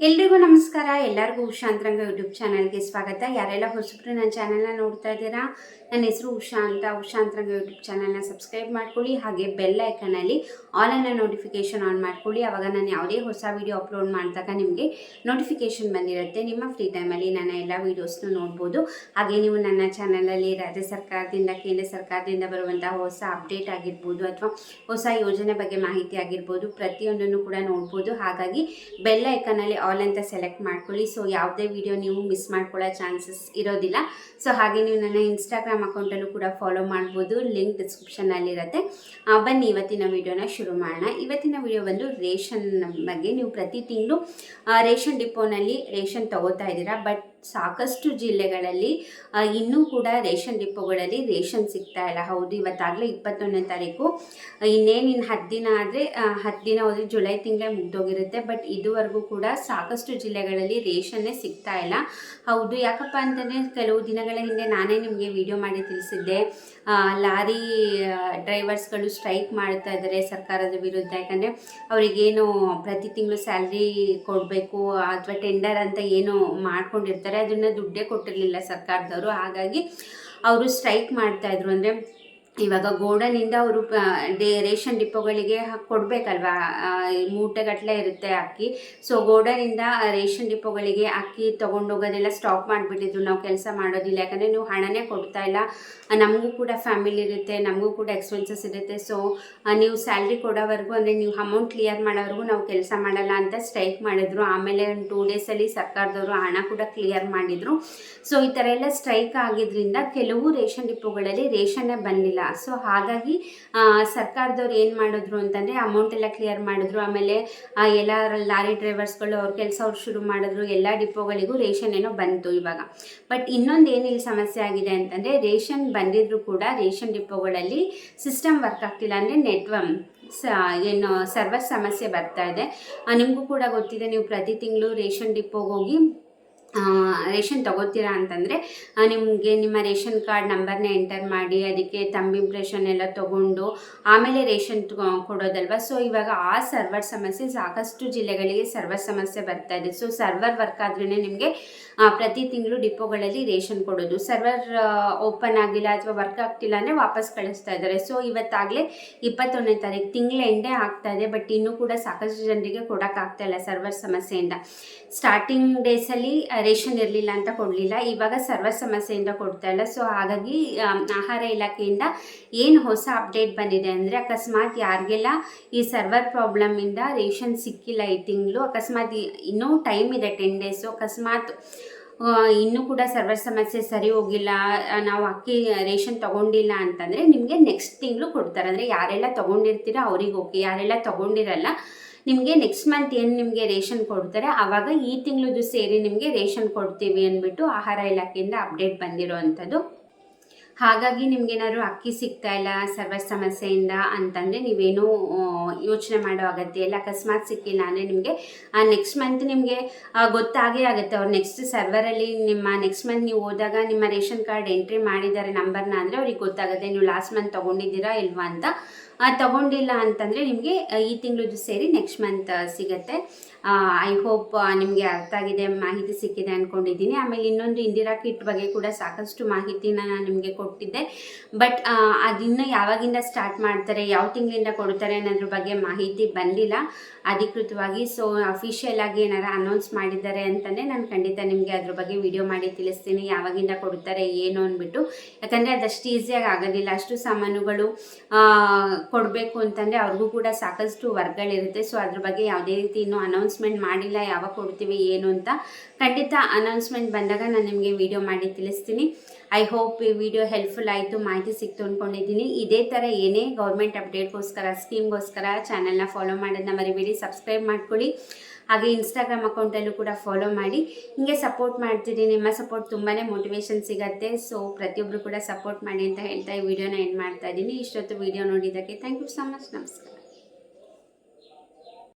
ಎಲ್ರಿಗೂ ನಮಸ್ಕಾರ. ಎಲ್ಲರಿಗೂ ಉಷಾ ಅಂತರಂಗ ಯೂಟ್ಯೂಬ್ ಚಾನಲ್ಗೆ ಸ್ವಾಗತ. ಯಾರೆಲ್ಲ ಹೊಸಬ್ರು ನನ್ನ ಚಾನಲ್ನ ನೋಡ್ತಾ ಇದ್ದೀರಾ, ನನ್ನ ಹೆಸರು ಉಷಾ ಅಂತ. ಉಷಾಂತರಂಗ ಯೂಟ್ಯೂಬ್ ಚಾನಲ್ನ ಸಬ್ಸ್ಕ್ರೈಬ್ ಮಾಡ್ಕೊಳ್ಳಿ, ಹಾಗೆ ಬೆಲ್ ಐಕನಲ್ಲಿ ಆಲ್ ನೋಟಿಫಿಕೇಶನ್ ಆನ್ ಮಾಡ್ಕೊಳ್ಳಿ. ಆವಾಗ ನಾನು ಯಾವುದೇ ಹೊಸ ವೀಡಿಯೋ ಅಪ್ಲೋಡ್ ಮಾಡಿದಾಗ ನಿಮಗೆ ನೋಟಿಫಿಕೇಶನ್ ಬಂದಿರುತ್ತೆ. ನಿಮ್ಮ ಫ್ರೀ ಟೈಮಲ್ಲಿ ನನ್ನ ಎಲ್ಲ ವೀಡಿಯೋಸ್ನು ನೋಡ್ಬೋದು. ಹಾಗೆ ನೀವು ನನ್ನ ಚಾನಲಲ್ಲಿ ರಾಜ್ಯ ಸರ್ಕಾರದಿಂದ, ಕೇಂದ್ರ ಸರ್ಕಾರದಿಂದ ಬರುವಂತಹ ಹೊಸ ಅಪ್ಡೇಟ್ ಆಗಿರ್ಬೋದು ಅಥವಾ ಹೊಸ ಯೋಜನೆ ಬಗ್ಗೆ ಮಾಹಿತಿ ಆಗಿರ್ಬೋದು, ಪ್ರತಿಯೊಂದನ್ನು ಕೂಡ ನೋಡ್ಬೋದು. ಹಾಗಾಗಿ ಬೆಲ್ ಐಕನಲ್ಲಿ ಆಲ್ ಅಂತ ಸೆಲೆಕ್ಟ್ ಮಾಡ್ಕೊಳ್ಳಿ. ಸೊ ಯಾವುದೇ ವಿಡಿಯೋ ನೀವು ಮಿಸ್ ಮಾಡ್ಕೊಳ್ಳೋ ಚಾನ್ಸಸ್ ಇರೋದಿಲ್ಲ. ಸೊ ಹಾಗೆ ನೀವು ನನ್ನ ಇನ್ಸ್ಟಾಗ್ರಾಮ್ ಅಕೌಂಟಲ್ಲೂ ಕೂಡ ಫಾಲೋ ಮಾಡ್ಬೋದು. ಲಿಂಕ್ ಡಿಸ್ಕ್ರಿಪ್ಷನಲ್ಲಿರುತ್ತೆ ಬನ್ನಿ, ಇವತ್ತಿನ ವಿಡಿಯೋನ ಶುರು ಮಾಡೋಣ. ಇವತ್ತಿನ ವಿಡಿಯೋ ಬಂದು ರೇಷನ್ ಬಗ್ಗೆ ನೀವು ಪ್ರತಿ ತಿಂಗಳು ರೇಷನ್ ಡಿಪೋನಲ್ಲಿ ರೇಷನ್ ತೊಗೋತಾ ಇದ್ದೀರಾ. ಬಟ್ ಸಾಕಷ್ಟು ಜಿಲ್ಲೆಗಳಲ್ಲಿ ಇನ್ನೂ ಕೂಡ ರೇಷನ್ ಡಿಪೋಗಳಲ್ಲಿ ರೇಷನ್ ಸಿಗ್ತಾ ಇಲ್ಲ. ಹೌದು, ಇವತ್ತಾಗಲೇ ಇಪ್ಪತ್ತೊಂದನೇ ತಾರೀಕು. ಇನ್ನೇನು ಇನ್ನು ಹತ್ತು ದಿನ ಆದರೆ ಹತ್ತು ದಿನ ಹೋದರೆ ಜುಲೈ ತಿಂಗಳೇ ಮುಗ್ದೋಗಿರುತ್ತೆ. ಬಟ್ ಇದುವರೆಗೂ ಕೂಡ ಸಾಕಷ್ಟು ಜಿಲ್ಲೆಗಳಲ್ಲಿ ರೇಷನ್ನೇ ಸಿಗ್ತಾ ಇಲ್ಲ. ಹೌದು, ಯಾಕಪ್ಪ ಅಂತಂದರೆ ಕೆಲವು ದಿನಗಳ ಹಿಂದೆ ನಾನೇ ನಿಮಗೆ ವಿಡಿಯೋ ಮಾಡಿ ತಿಳಿಸಿದ್ದೆ. ಲಾರಿ ಡ್ರೈವರ್ಸ್ಗಳು ಸ್ಟ್ರೈಕ್ ಮಾಡ್ತಾ ಇದ್ದಾರೆ ಸರ್ಕಾರದ ವಿರುದ್ಧ. ಯಾಕಂದರೆ ಅವರಿಗೇನು ಪ್ರತಿ ತಿಂಗಳು ಸ್ಯಾಲ್ರಿ ಕೊಡಬೇಕು ಅಥವಾ ಟೆಂಡರ್ ಅಂತ ಏನು ಮಾಡ್ಕೊಂಡಿರ್ತಾರೆ, ಅದನ್ನು ದುಡ್ಡೇ ಕೊಟ್ಟಿರಲಿಲ್ಲ ಸರ್ಕಾರದವರು. ಹಾಗಾಗಿ ಅವರು ಸ್ಟ್ರೈಕ್ ಮಾಡ್ತಾಯಿದ್ರು ಅಂದರೆ ಇವಾಗ ಗೋಡನಿಂದ ಅವರು ಡೇ, ರೇಷನ್ ಡಿಪೋಗಳಿಗೆ ಕೊಡಬೇಕಲ್ವಾ? ಮೂಟೆಗಟ್ಟಲೆ ಇರುತ್ತೆ ಅಕ್ಕಿ. ಸೊ ಗೋಡನಿಂದ ರೇಷನ್ ಡಿಪೋಗಳಿಗೆ ಅಕ್ಕಿ ತೊಗೊಂಡೋಗೋದೆಲ್ಲ ಸ್ಟಾಪ್ ಮಾಡಿಬಿಟ್ಟಿದ್ರು. ನಾವು ಕೆಲಸ ಮಾಡೋದಿಲ್ಲ. ಯಾಕಂದರೆ ನೀವು ಹಣನೇ ಕೊಡ್ತಾ ಇಲ್ಲ. ನಮಗೂ ಕೂಡ ಫ್ಯಾಮಿಲಿ ಇರುತ್ತೆ, ನಮಗೂ ಕೂಡ ಎಕ್ಸ್ಪೆನ್ಸಸ್ ಇರುತ್ತೆ. ಸೊ ನೀವು ಸ್ಯಾಲ್ರಿ ಕೊಡೋವರೆಗೂ, ಅಂದರೆ ನೀವು ಅಮೌಂಟ್ ಕ್ಲಿಯರ್ ಮಾಡೋವರೆಗೂ ನಾವು ಕೆಲಸ ಮಾಡಲ್ಲ ಅಂತ ಸ್ಟ್ರೈಕ್ ಮಾಡಿದ್ರು. ಆಮೇಲೆ ಒಂದು ಟೂ ಡೇಸಲ್ಲಿ ಸರ್ಕಾರದವರು ಹಣ ಕೂಡ ಕ್ಲಿಯರ್ ಮಾಡಿದರು. ಸೊ ಈ ಥರ ಎಲ್ಲ ಸ್ಟ್ರೈಕ್ ಆಗಿದ್ದರಿಂದ ಕೆಲವು ರೇಷನ್ ಡಿಪೋಗಳಲ್ಲಿ ರೇಷನ್ನೇ ಬಂದಿಲ್ಲ. ಸೊ ಹಾಗಾಗಿ ಸರ್ಕಾರದವ್ರು ಏನು ಮಾಡಿದ್ರು ಅಂತಂದರೆ ಅಮೌಂಟ್ ಎಲ್ಲ ಕ್ಲಿಯರ್ ಮಾಡಿದ್ರು. ಆಮೇಲೆ ಎಲ್ಲ ಲಾರಿ ಡ್ರೈವರ್ಸ್ಗಳು ಅವ್ರ ಕೆಲಸ ಅವ್ರು ಶುರು ಮಾಡಿದ್ರು. ಎಲ್ಲ ಡಿಪೋಗಳಿಗೂ ರೇಷನ್ ಏನೋ ಬಂತು ಇವಾಗ. ಬಟ್ ಇನ್ನೊಂದು ಏನು ಇಲ್ಲಿ ಸಮಸ್ಯೆ ಆಗಿದೆ ಅಂತಂದರೆ, ರೇಷನ್ ಬಂದಿದ್ರು ಕೂಡ ರೇಷನ್ ಡಿಪೋಗಳಲ್ಲಿ ಸಿಸ್ಟಮ್ ವರ್ಕ್ ಆಗ್ತಿಲ್ಲ ಅಂದರೆ ನೆಟ್ವರ್ಕ್ ಸ, ಏನು ಸರ್ವರ್ ಸಮಸ್ಯೆ ಬರ್ತಾ ಇದೆ. ನಿಮಗೂ ಕೂಡ ಗೊತ್ತಿದೆ, ನೀವು ಪ್ರತಿ ತಿಂಗಳು ರೇಷನ್ ಡಿಪೋಗೆ ಹೋಗಿ ರೇಷನ್ ತಗೋತೀರಾ ಅಂತಂದರೆ ನಿಮಗೆ ನಿಮ್ಮ ರೇಷನ್ ಕಾರ್ಡ್ ನಂಬರ್ನ ಎಂಟರ್ ಮಾಡಿ, ಅದಕ್ಕೆ ತಂಬ್ ಇಂಪ್ರೆಷನ್ ಎಲ್ಲ ತೊಗೊಂಡು, ಆಮೇಲೆ ರೇಷನ್ ಕೊಡೋದಲ್ವಾ? ಸೊ ಇವಾಗ ಆ ಸರ್ವರ್ ಸಮಸ್ಯೆ ಸಾಕಷ್ಟು ಜಿಲ್ಲೆಗಳಿಗೆ ಸರ್ವರ್ ಸಮಸ್ಯೆ ಬರ್ತಾ ಇದೆ. ಸೊ ಸರ್ವರ್ ವರ್ಕ್ ಆದ್ರೇ ನಿಮಗೆ ಪ್ರತಿ ತಿಂಗಳು ಡಿಪೋಗಳಲ್ಲಿ ರೇಷನ್ ಕೊಡೋದು. ಸರ್ವರ್ ಓಪನ್ ಆಗಿಲ್ಲ ಅಥವಾ ವರ್ಕ್ ಆಗ್ತಿಲ್ಲ ಅಂದರೆ ವಾಪಸ್ ಕಳಿಸ್ತಾ ಇದ್ದಾರೆ. ಸೊ ಇವತ್ತಾಗಲೇ ಇಪ್ಪತ್ತೊಂದನೇ ತಾರೀಕು ತಿಂಗಳ ಎಂಡೇ ಆಗ್ತಾ ಇದೆ ಬಟ್ ಇನ್ನೂ ಕೂಡ ಸಾಕಷ್ಟು ಜನರಿಗೆ ಕೊಡೋಕ್ಕಾಗ್ತಾ ಇಲ್ಲ ಸರ್ವರ್ ಸಮಸ್ಯೆಯಿಂದ. ಸ್ಟಾರ್ಟಿಂಗ್ ಡೇಸಲ್ಲಿ ರೇಷನ್ ಇರಲಿಲ್ಲ ಅಂತ ಕೊಡಲಿಲ್ಲ. ಇವಾಗ ಸರ್ವ ಸಮಸ್ಯೆಯಿಂದ ಕೊಡ್ತಾ ಇಲ್ಲ. ಸೊ ಹಾಗಾಗಿ ಆಹಾರ ಇಲಾಖೆಯಿಂದ ಏನು ಹೊಸ ಅಪ್ಡೇಟ್ ಬಂದಿದೆ ಅಂದರೆ ಅಕಸ್ಮಾತ್ ಯಾರಿಗೆಲ್ಲ ಈ ಸರ್ವರ್ ಪ್ರಾಬ್ಲಮಿಂದ ರೇಷನ್ ಸಿಕ್ಕಿಲ್ಲ ಈ ತಿಂಗಳು, ಅಕಸ್ಮಾತ್ ಇನ್ನೂ ಟೈಮ್ ಇದೆ ಟೆನ್ ಡೇಸು. ಅಕಸ್ಮಾತ್ ಇನ್ನೂ ಕೂಡ ಸರ್ವರ್ ಸಮಸ್ಯೆ ಸರಿ ಹೋಗಿಲ್ಲ. ನಾವು ಅಕ್ಕಿ ರೇಷನ್ ತಗೊಂಡಿಲ್ಲ ಅಂತಂದರೆ ನಿಮಗೆ ನೆಕ್ಸ್ಟ್ ತಿಂಗಳು ಕೊಡ್ತಾರೆ. ಅಂದರೆ ಯಾರೆಲ್ಲ ತೊಗೊಂಡಿರ್ತೀರ ಅವ್ರಿಗೆ ಓಕೆ ಯಾರೆಲ್ಲ ತಗೊಂಡಿರಲ್ಲ ನಿಮಗೆ ನೆಕ್ಸ್ಟ್ ಮಂತ್ ಏನು ನಿಮಗೆ ರೇಷನ್ ಕೊಡ್ತಾರೆ ಆವಾಗ ಈ ತಿಂಗಳದ್ದು ಸೇರಿ ನಿಮಗೆ ರೇಷನ್ ಕೊಡ್ತೀವಿ ಅಂದ್ಬಿಟ್ಟು ಆಹಾರ ಇಲಾಖೆಯಿಂದ ಅಪ್ಡೇಟ್ ಬಂದಿರೋ ಅಂಥದ್ದು ಹಾಗಾಗಿ ನಿಮ್ಗೇನಾದ್ರು ಅಕ್ಕಿ ಸಿಗ್ತಾ ಇಲ್ಲ ಸರ್ವರ್ ಸಮಸ್ಯೆಯಿಂದ ಅಂತಂದರೆ ನೀವೇನು ಯೋಚನೆ ಮಾಡೋ ಅಗತ್ಯ ಇಲ್ಲ. ಅಕಸ್ಮಾತ್ ಸಿಕ್ಕಿಲ್ಲ ಅಂದರೆ ನಿಮಗೆ ನೆಕ್ಸ್ಟ್ ಮಂತ್ ನಿಮಗೆ ಗೊತ್ತಾಗೇ ಆಗುತ್ತೆ. ಅವ್ರು ನೆಕ್ಸ್ಟ್ ಸರ್ವರಲ್ಲಿ ನಿಮ್ಮ ನೆಕ್ಸ್ಟ್ ಮಂತ್ ನೀವು ಹೋದಾಗ ನಿಮ್ಮ ರೇಷನ್ ಕಾರ್ಡ್ ಎಂಟ್ರಿ ಮಾಡಿದ್ದಾರೆ ನಂಬರ್ನ ಅಂದರೆ ಅವ್ರಿಗೆ ಗೊತ್ತಾಗುತ್ತೆ. ನೀವು ಲಾಸ್ಟ್ ಮಂತ್ ತೊಗೊಂಡಿದ್ದೀರಾ ಇಲ್ವಾ ಅಂತ. ತಗೊಂಡಿಲ್ಲ ಅಂತಂದರೆ ನಿಮಗೆ ಈ ತಿಂಗಳದ್ದು ಸೇರಿ ನೆಕ್ಸ್ಟ್ ಮಂತ್ ಸಿಗುತ್ತೆ. ಐ ಹೋಪ್ ನಿಮಗೆ ಅರ್ಥ ಆಗಿದೆ, ಮಾಹಿತಿ ಸಿಕ್ಕಿದೆ ಅಂದ್ಕೊಂಡಿದ್ದೀನಿ ಆಮೇಲೆ ಇನ್ನೊಂದು ಇಂದಿರಾ ಕಿಟ್ ಬಗ್ಗೆ ಕೂಡ ಸಾಕಷ್ಟು ಮಾಹಿತಿನ ನಾನು ನಿಮಗೆ ಕೊಟ್ಟಿದ್ದೆ. ಬಟ್ ಅದಿನ್ನು ಯಾವಾಗಿಂದ ಸ್ಟಾರ್ಟ್ ಮಾಡ್ತಾರೆ, ಯಾವ ತಿಂಗಳಿಂದ ಕೊಡ್ತಾರೆ ಅನ್ನೋದ್ರ ಬಗ್ಗೆ ಮಾಹಿತಿ ಬಂದಿಲ್ಲ. ಅಧಿಕೃತವಾಗಿ ಸೊ ಅಫಿಷಿಯಲ್ ಆಗಿ ಏನಾರು ಅನೌನ್ಸ್ ಮಾಡಿದ್ದಾರೆ ಅಂತಂದರೆ ನಾನು ಖಂಡಿತ ನಿಮಗೆ ಅದ್ರ ಬಗ್ಗೆ ವಿಡಿಯೋ ಮಾಡಿ ತಿಳಿಸ್ತೀನಿ, ಯಾವಾಗಿಂದ ಕೊಡ್ತಾರೆ, ಏನು ಅಂದ್ಬಿಟ್ಟು ಯಾಕಂದರೆ ಅದಷ್ಟು ಈಸಿಯಾಗಿ ಆಗೋದಿಲ್ಲ. ಅಷ್ಟು ಸಾಮಾನುಗಳು ಕೊಡಬೇಕು ಅಂತಂದರೆ ಅವ್ರಿಗೂ ಕೂಡ ಸಾಕಷ್ಟು ವರ್ಗಗಳಿರುತ್ತೆ ಸೊ ಅದ್ರ ಬಗ್ಗೆ ಯಾವುದೇ ರೀತಿ ಇನ್ನೂ ಅನೌನ್ಸ್ಮೆಂಟ್ ಮಾಡಿಲ್ಲ, ಯಾವಾಗ ಕೊಡ್ತೀವಿ, ಏನು ಅಂತ ಖಂಡಿತ ಅನೌನ್ಸ್ಮೆಂಟ್ ಬಂದಾಗ ನಾನು ನಿಮಗೆ ವಿಡಿಯೋ ಮಾಡಿ ತಿಳಿಸ್ತೀನಿ. ಐ ಹೋಪ್ ಈ ವಿಡಿಯೋ ಹೆಲ್ಪ್ಫುಲ್ ಆಯಿತು, ಮಾಹಿತಿ ಸಿಕ್ತು ಅಂದ್ಕೊಂಡಿದ್ದೀನಿ ಇದೇ ಥರ ಏನೇ ಗೌರ್ಮೆಂಟ್ ಅಪ್ಡೇಟ್ಗೋಸ್ಕರ ಸ್ಕೀಮ್ಗೋಸ್ಕರ ಚಾನಲ್ನ ಫಾಲೋ ಮಾಡೋದನ್ನ ಮರಿಬೇಡಿ ಸಬ್ಸ್ಕ್ರೈಬ್ ಮಾಡ್ಕೊಳ್ಳಿ. ಹಾಗೆ ಇನ್ಸ್ಟಾಗ್ರಾಮ್ ಅಕೌಂಟಲ್ಲೂ ಕೂಡ ಫಾಲೋ ಮಾಡಿ. ಹಿಂಗೆ ಸಪೋರ್ಟ್ ಮಾಡ್ತೀರಿ, ನಿಮ್ಮ ಸಪೋರ್ಟ್ ತುಂಬಾ ಮೋಟಿವೇಶನ್ ಸಿಗುತ್ತೆ. ಸೊ ಪ್ರತಿಯೊಬ್ಬರು ಕೂಡ ಸಪೋರ್ಟ್ ಮಾಡಿ ಅಂತ ಹೇಳ್ತಾ ಈ ವಿಡಿಯೋನ ಎಂಡ್ ಮಾಡ್ತಾ ಇದ್ದೀನಿ. ಇಷ್ಟೊತ್ತು ವಿಡಿಯೋ ನೋಡಿದ್ದಕ್ಕೆ ಥ್ಯಾಂಕ್ ಯು ಸೊ ಮಚ್ ನಮಸ್ಕಾರ